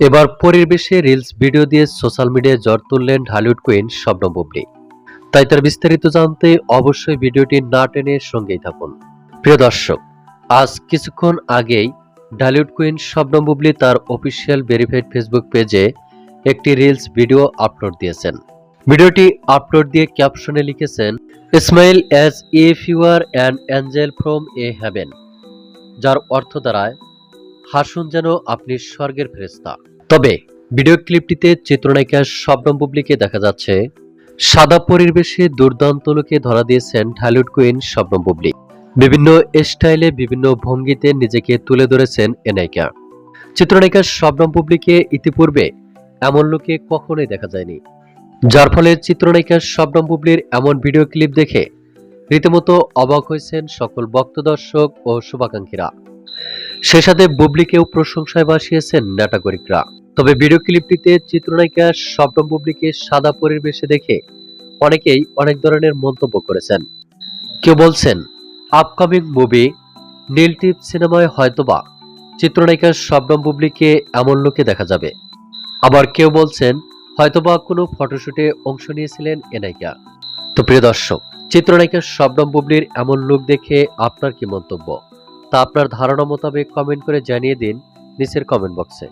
এবার পরিবেশে reels video দিয়ে সোশ্যাল মিডিয়ায় জ্বর তুললেন ঢালিউড কুইন শবনম বুবলি। তাই তার বিস্তারিত জানতে অবশ্যই ভিডিওটি না টেনে সঙ্গেই থাকুন। প্রিয় দর্শক, আজ কিছুক্ষণ আগেই ঢালিউড কুইন শবনম বুবলি তার অফিসিয়াল ভেরিফাইড ফেসবুক পেজে একটি রিলস ভিডিও আপলোড দিয়েছেন। ভিডিওটি আপলোড দিয়ে ক্যাপশনে লিখেছেন smile as if you are an angel from a heaven যার অর্থ দ্বারায় হাসুন যেন আপনি স্বর্গের ফেরেস্তা তবে ভিডিও ক্লিপটিতে চিত্রনায়িকা শবনম বুবলিকে দেখা যাচ্ছে। সাদা পরিবেশে দুর্দান্ত লোকে ধরা দিয়েছেন ঢালিউড কুইন শবনম বুবলি। বিভিন্ন স্টাইলে বিভিন্ন ভঙ্গিতে নিজেকে তুলে ধরেছেন এ নায়িকা। চিত্রনায়িকা শবনম বুবলিকে ইতিপূর্বে এমন লোকে কখনোই দেখা যায়নি। যার ফলে চিত্রনায়িকা শবনম বুবলির এমন ভিডিও ক্লিপ দেখে রীতিমতো অবাক হয়েছেন সকল ভক্ত দর্শক ও শুভাকাঙ্ক্ষীরা। সে সাথে বুবলিকেও প্রশংসায় বাসিয়েছেন নাটাগরিকরা তবে ভিডিও ক্লিপটিতে চিত্রনায়িকা শবনম বুবলিকে সাদা পরিবেশে দেখে অনেকেই অনেক ধরনের মন্তব্য করেছেন। কেউ বলছেন আপকামিং মুভি নীলটিপ সিনেমায় হয়তোবা চিত্রনায়িকা শবনম বুবলিকে এমন লোকে দেখা যাবে। আবার কেউ বলছেন, হয়তোবা কোনো ফটোশুটে অংশ নিয়েছিলেন এ নায়িকা তো প্রিয় দর্শক, চিত্রনায়িকা শবনম বুবলির এমন লুক দেখে আপনার কি মন্তব্য? তা আপনার ধারণা মোতাবেক কমেন্ট করে জানিয়ে দিন নিচের কমেন্ট বক্সে